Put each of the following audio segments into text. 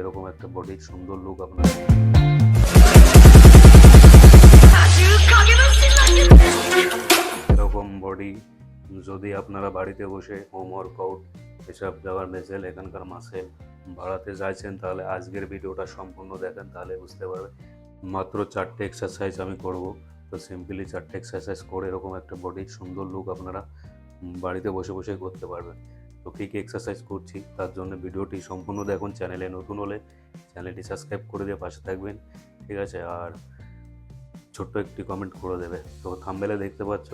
এরকম একটা বডি সুন্দর লুক আপনার। এরকম বডি যদি আপনারা বাড়িতে বসে হোম ওয়ার্কআউট এসব দেওয়ার মেসেল এখানকার মাসেল বাড়াতে চাইছেন তাহলে আজকের ভিডিওটা সম্পূর্ণ দেখেন, তাহলে বুঝতে পারবে মাত্র চারটে এক্সারসাইজ আমি করব। তো সিম্পলি চারটে এক্সারসাইজ করে এরকম একটা বডি সুন্দর লুক আপনারা বাড়িতে বসে বসে করতে পারবেন। তো কী কী এক্সারসাইজ করছি, তার জন্য ভিডিওটি সম্পূর্ণ দেখুন, চ্যানেলে নতুন হলে চ্যানেলটি সাবস্ক্রাইব করে দিয়ে পাশে থাকবেন, ঠিক আছে? আর ছোট্ট একটি কমেন্ট করে দেবে। তো থাম্বেলে দেখতে পাচ্ছ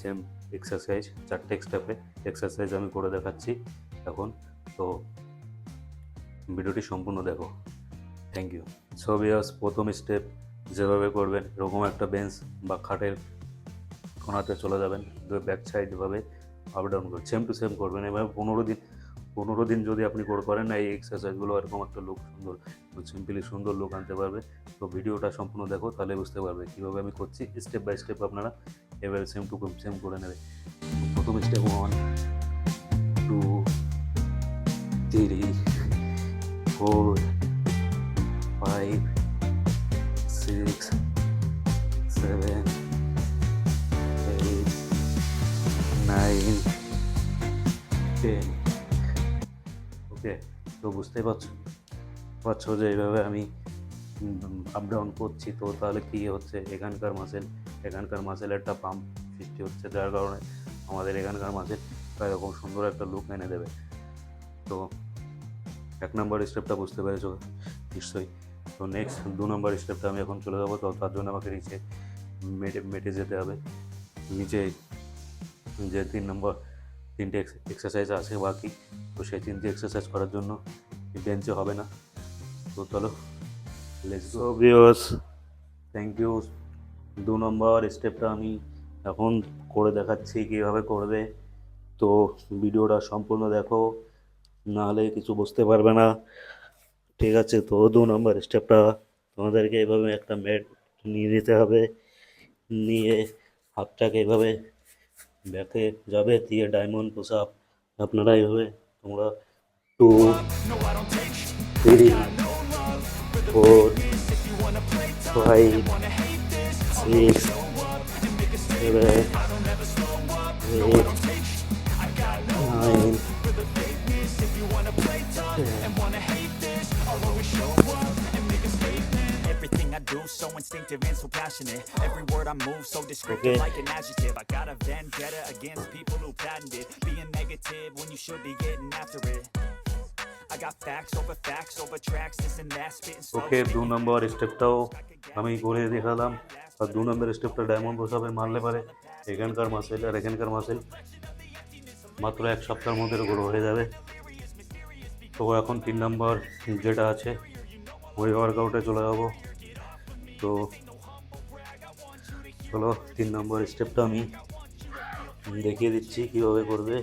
সেম এক্সারসাইজ চারটে স্টেপে এক্সারসাইজ আমি করে দেখাচ্ছি এখন। তো ভিডিওটি সম্পূর্ণ দেখো। থ্যাংক ইউ সো বিয়ার্স প্রথম স্টেপ যেভাবে করবেন, এরকম একটা বেঞ্চ বা খাটের কোনাতে চলে যাবেন, ব্যাক সাইড এভাবে আপ ডাউন করে সেম টু সেম করবেন এভাবে পনেরো দিন পনেরো দিন যদি আপনি করে করেন না, এই এক্সারসাইজগুলো এরকম একটা লুক সুন্দর সিম্পলি সুন্দর লুক আনতে পারবে। তো ভিডিওটা সম্পূর্ণ দেখো, তাহলে বুঝতে পারবে কীভাবে আমি করছি। স্টেপ বাই স্টেপ আপনারা এভাবে সেম টু সেম করে নেবে। প্রথম step one two three four five six okay, তো বুঝতেই পারছ? পারছ যে এইভাবে আমি আপ ডাউন করছি, তো তাহলে কী হচ্ছে? এখানকার মাসেল এখানকার মাসেল একটা পাম্প সৃষ্টি হচ্ছে, যার কারণে আমাদের এখানকার মাসেল এরকম সুন্দর একটা লুক এনে দেবে। তো এক নম্বর স্টেপটা বুঝতে পেরেছ? নিশ্চয়ই। তো নেক্সট দু নম্বর স্টেপটা আমি এখন চলে যাব, তো তার জন্য আমাকে নিচে মেটে মেটে যেতে হবে। নিচে যে তিন নম্বর তিনটে এক্সারসাইজ আছে বাকি। তো সেই তিনটে এক্সারসাইজ করার জন্য বেঞ্চে হবে না। তো চলো লেটস ভিউয়ার্স থ্যাংক ইউ দু নম্বর স্টেপটা আমি এখন করে দেখাচ্ছি কীভাবে করবে। তো ভিডিওটা সম্পূর্ণ দেখো নাহলে কিছু বুঝতে পারবে না। ঠিক আছে তো দু নম্বর স্টেপটা তোমাদেরকে এভাবে একটা ম্যাট নিয়ে নিতে হবে। নিয়ে হাতটাকে এভাবে ব্যাকে যাবে দিয়ে ডায়মন্ড পুশ আপ আপনারা এভাবে তোমরা two three four five six seven eight nine Everything I do so instinctive and so passionate. Every word I move so descriptive Okay. like an adjective. I got a vendetta against people who patented being negative when you should be getting after it. I got facts over facts over tracks, this and that, spitting slow. ওকে দু নম্বর স্টেপটাও আমি করে দেখালাম আর দু নম্বর স্টেপটা diamond বসাবে মারলে পারে এখানকার মাসেল আর এখানকার মাসেল মাত্র এক সপ্তাহের মধ্যে গ্রো হয়ে যাবে তো এখন তিন নম্বর যেটা আছে ওই ওয়ার্কআউটে চলে যাবো তো চলো তিন নম্বর স্টেপটা আমি দেখিয়ে দিচ্ছি কীভাবে করবে।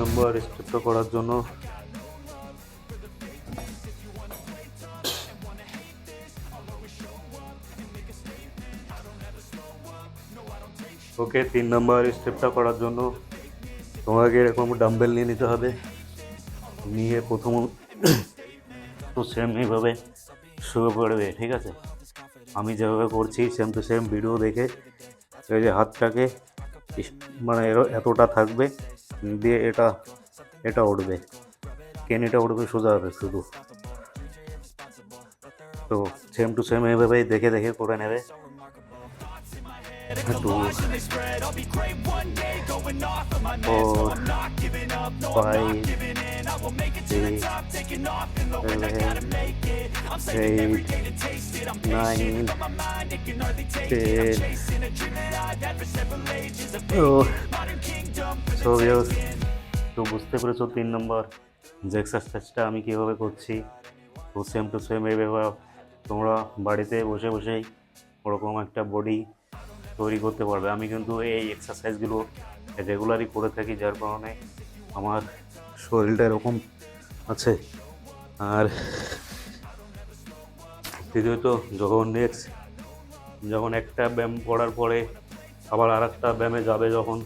নম্বর that করার been ওকে তিন নম্বর স্টেপটা করার জন্য তোমাকে এরকম ডাম্বেল নিয়ে নিতে হবে। নিয়ে প্রথম তো সেম এইভাবে শুয়ে পড়বে ঠিক আছে? আমি যেভাবে করছি সেম টু সেম ভিডিও দেখে এই যে হাতটাকে মানে এতটা থাকবে দিয়ে এটা এটা উঠবে। কেনিটা উঠবে সোজা হবে শুধু। তো সেম টু সেম এইভাবেই দেখে দেখে করে নেবে। Two four five six seven eight nine ten ও সো ভিউস তো বুঝতে পেরেছ তিন নম্বর যে এক্সারসাইজটা আমি কীভাবে করছি তো সেম টু সেম এইভাবে তোমরা বাড়িতে বসে বসেই ওরকম একটা বডি তৈরি করতে পারবে। আমি কিন্তু এই এক্সারসাইজগুলো রেগুলারই করে থাকি, যার কারণে আমার শরীরটা এরকম আছে। আর তৃতীয়ত যখন নেক্সট যখন একটা ব্যায়াম করার পরে আবার আর একটা ব্যায়ামে যাবে যখন,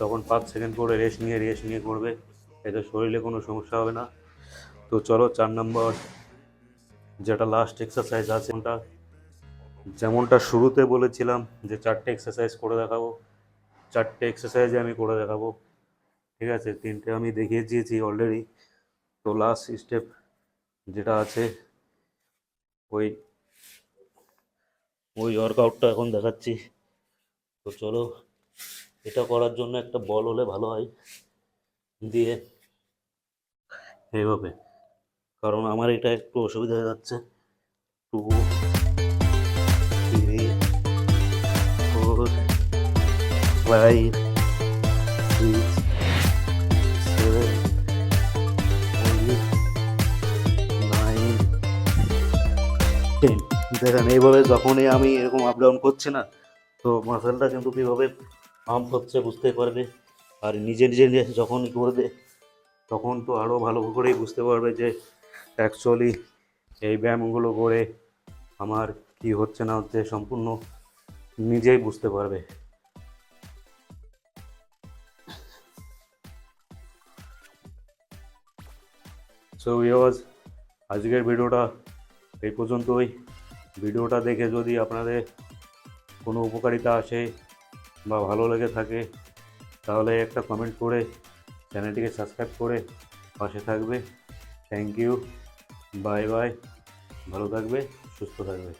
তখন পাঁচ সেকেন্ড করে রেস্ট নিয়ে রেস্ট নিয়ে করবে, এতে শরীরে কোনো সমস্যা হবে না। তো চলো, চার নম্বর যেটা লাস্ট এক্সারসাইজ আছে ওটা যেমনটা শুরুতে বলেছিলাম যে চারটে এক্সারসাইজ করে দেখাবো, চারটে এক্সারসাইজ আমি করে দেখাবো, ঠিক আছে? তিনটে আমি দেখিয়ে দিয়েছি অলরেডি তো লাস্ট স্টেপ যেটা আছে, ওই ওই ওয়ার্কআউটটা এখন দেখাচ্ছি। তো চলো, এটা করার জন্য একটা বল হলে ভালো হয়, দিয়ে এইভাবে। কারণ আমার এটা একটু অসুবিধা হয়ে যাচ্ছে two seven eight nine ten দেখেন এইভাবে যখনই আমি এরকম আপ ডাউন করছি না, তো মাসেলটা কিন্তু কীভাবে পাম্প হচ্ছে বুঝতে পারবে। আর নিজে নিজে যখন করবে, তখন তো আরও ভালো করেই বুঝতে পারবে যে অ্যাকচুয়ালি এই ব্যায়ামগুলো করে আমার কি হচ্ছে না হচ্ছে সম্পূর্ণ নিজেই বুঝতে পারবে। সো ভিওয়ার্স আজকের ভিডিওটা এই পর্যন্তই। ভিডিওটা দেখে যদি আপনাদের কোনো উপকারিতা আসে বা ভালো লেগে থাকে, তাহলে একটা কমেন্ট করে চ্যানেলটিকে সাবস্ক্রাইব করে পাশে থাকবে। থ্যাংক ইউ বাই বাই ভালো থাকবে, সুস্থ থাকবে।